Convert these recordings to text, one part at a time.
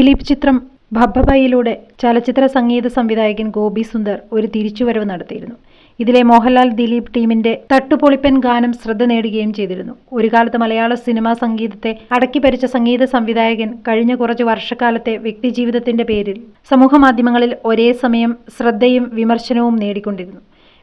ദിലീപ് ചിത്രം ഭബ്ബബയിലൂടെ ചലച്ചിത്ര സംഗീത സംവിധായകൻ ഗോപി സുന്ദർ ഒരു തിരിച്ചുവരവ് നടത്തിയിരുന്നു. ഇതിലെ മോഹൻലാൽ ദിലീപ് ടീമിന്റെ തട്ടുപൊളിപ്പൻ ഗാനം ശ്രദ്ധ നേടുകയും ചെയ്തിരുന്നു. ഒരു കാലത്ത് മലയാള സിനിമാ സംഗീതത്തെ അടക്കിഭരിച്ച സംഗീത സംവിധായകൻ കഴിഞ്ഞ കുറച്ച് വർഷക്കാലത്തെ വ്യക്തിജീവിതത്തിന്റെ പേരിൽ സമൂഹമാധ്യമങ്ങളിൽ ഒരേ സമയം ശ്രദ്ധയും വിമർശനവും നേടിക്കൊണ്ടിരുന്നു.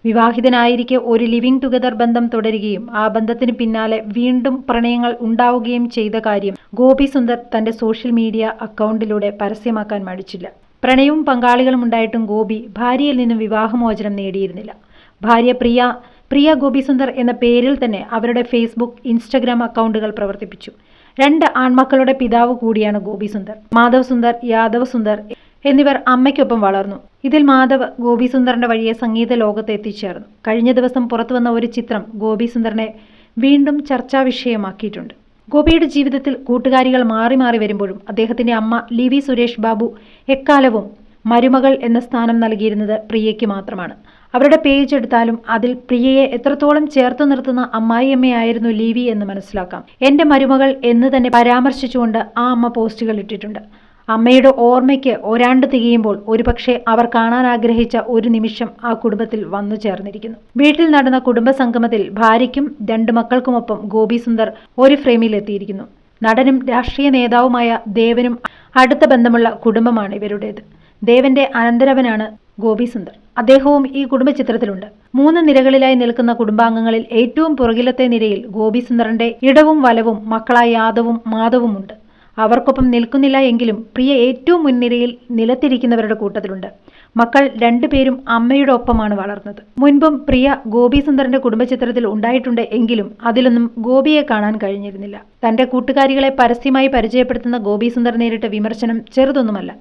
വിവാഹിതനായിരിക്കെ ഒരു ലിവിംഗ് ടുഗദർ ബന്ധം തുടരുകയും ആ ബന്ധത്തിന് പിന്നാലെ വീണ്ടും പ്രണയങ്ങൾ ഉണ്ടാവുകയും ചെയ്ത കാര്യം ഗോപി സുന്ദർ തന്റെ സോഷ്യൽ മീഡിയ അക്കൗണ്ടിലൂടെ പരസ്യമാക്കാൻ മടിച്ചില്ല. പ്രണയവും പങ്കാളികളും ഉണ്ടായിട്ടും ഗോപി ഭാര്യയിൽ നിന്നും വിവാഹമോചനം നേടിയിരുന്നില്ല. ഭാര്യ പ്രിയ പ്രിയ ഗോപിസുന്ദർ എന്ന പേരിൽ തന്നെ അവരുടെ ഫേസ്ബുക്ക് ഇൻസ്റ്റഗ്രാം അക്കൗണ്ടുകൾ പ്രവർത്തിപ്പിച്ചു. രണ്ട് ആൺമക്കളുടെ പിതാവ് കൂടിയാണ് ഗോപിസുന്ദർ മാധവ് സുന്ദർ യാദവ് സുന്ദർ എന്നിവർ അമ്മയ്ക്കൊപ്പം വളർന്നു. ഇതിൽ മാധവ് ഗോപിസുന്ദറിന്റെ വഴിയെ സംഗീത ലോകത്ത് എത്തിച്ചേർന്നു. കഴിഞ്ഞ ദിവസം പുറത്തു വന്ന ഒരു ചിത്രം ഗോപിസുന്ദറിനെ വീണ്ടും ചർച്ചാ വിഷയമാക്കിയിട്ടുണ്ട്. ഗോപിയുടെ ജീവിതത്തിൽ കൂട്ടുകാരികൾ മാറി മാറി വരുമ്പോഴും അദ്ദേഹത്തിന്റെ അമ്മ ലിവി സുരേഷ് ബാബു എക്കാലവും മരുമകൾ എന്ന സ്ഥാനം നൽകിയിരുന്നത് പ്രിയയ്ക്ക് മാത്രമാണ്. അവരുടെ പേജ് എടുത്താലും അതിൽ പ്രിയയെ എത്രത്തോളം ചേർത്ത് നിർത്തുന്ന അമ്മായിയമ്മയായിരുന്നു ലീവി എന്ന് മനസ്സിലാക്കാം. എന്റെ മരുമകൾ എന്ന് തന്നെ പരാമർശിച്ചുകൊണ്ട് ആ അമ്മ പോസ്റ്റുകൾ ഇട്ടിട്ടുണ്ട്. അമ്മയുടെ ഓർമ്മയ്ക്ക് ഒരാണ്ട് തികയുമ്പോൾ ഒരുപക്ഷെ അവർ കാണാൻ ആഗ്രഹിച്ച ഒരു നിമിഷം ആ കുടുംബത്തിൽ വന്നു ചേർന്നിരിക്കുന്നു. വീട്ടിൽ നടന്ന കുടുംബ സംഗമത്തിൽ ഭാര്യയ്ക്കും രണ്ടു മക്കൾക്കുമൊപ്പം ഗോപി സുന്ദർ ഒരു ഫ്രെയിമിലെത്തിയിരിക്കുന്നു. നടനും രാഷ്ട്രീയ നേതാവുമായ ദേവനും അടുത്ത ബന്ധമുള്ള കുടുംബമാണ് ഇവരുടേത്. ദേവന്റെ അനന്തരവനാണ് ഗോപി സുന്ദർ അദ്ദേഹവും ഈ കുടുംബ ചിത്രത്തിലുണ്ട് മൂന്ന് നിരകളിലായി നിൽക്കുന്ന കുടുംബാംഗങ്ങളിൽ ഏറ്റവും പുറകിലത്തെ നിരയിൽ ഗോപി സുന്ദറിന്റെ ഇടവും വലവും മക്കളായ യാദവും മാധവും ഉണ്ട് അവർക്കൊപ്പം നിൽക്കുന്നില്ല എങ്കിലും പ്രിയ ഏറ്റവും മുൻനിരയിൽ നിലത്തിരിക്കുന്നവരുടെ കൂട്ടത്തിലുണ്ട്. മക്കൾ രണ്ടുപേരും അമ്മയുടെ ഒപ്പമാണ് വളർന്നത്. മുൻപും പ്രിയ ഗോപി സുന്ദറിന്റെ കുടുംബചിത്രത്തിൽ ഉണ്ടായിട്ടുണ്ട് എങ്കിലും അതിലൊന്നും ഗോപിയെ കാണാൻ കഴിഞ്ഞിരുന്നില്ല. തന്റെ കൂട്ടുകാരികളെ പരസ്യമായി പരിചയപ്പെടുത്തുന്ന ഗോപി സുന്ദർ നേരിട്ട വിമർശനം ചെറുതൊന്നുമല്ല.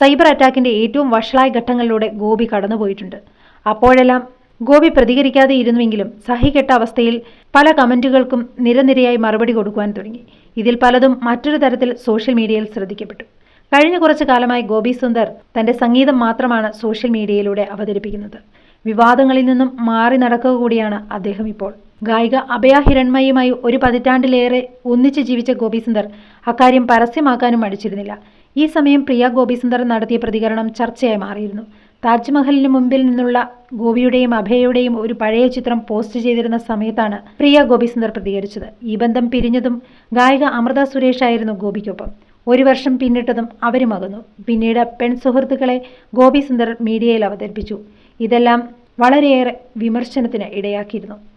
സൈബർ അറ്റാക്കിന്റെ ഏറ്റവും വഷളായ ഘട്ടങ്ങളിലൂടെ ഗോപി കടന്നുപോയിട്ടുണ്ട്. അപ്പോഴെല്ലാം ഗോപി പ്രതികരിക്കാതെ ഇരുന്നുവെങ്കിലും സഹികെട്ട അവസ്ഥയിൽ പല കമന്റുകൾക്കും നിരനിരയായി മറുപടി കൊടുക്കുവാൻ തുടങ്ങി. ഇതിൽ പലതും മറ്റൊരു തരത്തിൽ സോഷ്യൽ മീഡിയയിൽ ശ്രദ്ധിക്കപ്പെട്ടു. കഴിഞ്ഞ കുറച്ചു കാലമായി ഗോപി സുന്ദർ തന്റെ സംഗീതം മാത്രമാണ് സോഷ്യൽ മീഡിയയിലൂടെ അവതരിപ്പിക്കുന്നത്. വിവാദങ്ങളിൽ നിന്നും മാറി നടക്കുക കൂടിയാണ് അദ്ദേഹം ഇപ്പോൾ. ഗായിക അഭയ ഹിരൺമയുമായി ഒരു പതിറ്റാണ്ടിലേറെ ഒന്നിച്ച് ജീവിച്ച ഗോപി സുന്ദർ അക്കാര്യം പരസ്യമാക്കാനും മടിച്ചിരുന്നില്ല. ഈ സമയം പ്രിയ ഗോപിസുന്ദർ നടത്തിയ പ്രതികരണം ചർച്ചയായി മാറിയിരുന്നു. താജ്മഹലിന് മുമ്പിൽ നിന്നുള്ള ഗോപിയുടെയും അഭയയുടെയും ഒരു പഴയ ചിത്രം പോസ്റ്റ് ചെയ്തിരുന്ന സമയത്താണ് പ്രിയ ഗോപിസുന്ദർ പ്രതികരിച്ചത്. ഈ ബന്ധം പിരിഞ്ഞതും ഗായിക അമൃത സുരേഷ് ആയിരുന്നു ഗോപിക്കൊപ്പം. ഒരു വർഷം പിന്നിട്ടതും അവരും അകന്നു. പിന്നീട് പെൺ സുഹൃത്തുക്കളെ ഗോപിസുന്ദർ മീഡിയയിൽ അവതരിപ്പിച്ചു. ഇതെല്ലാം വളരെയേറെ വിമർശനത്തിന് ഇടയാക്കിയിരുന്നു.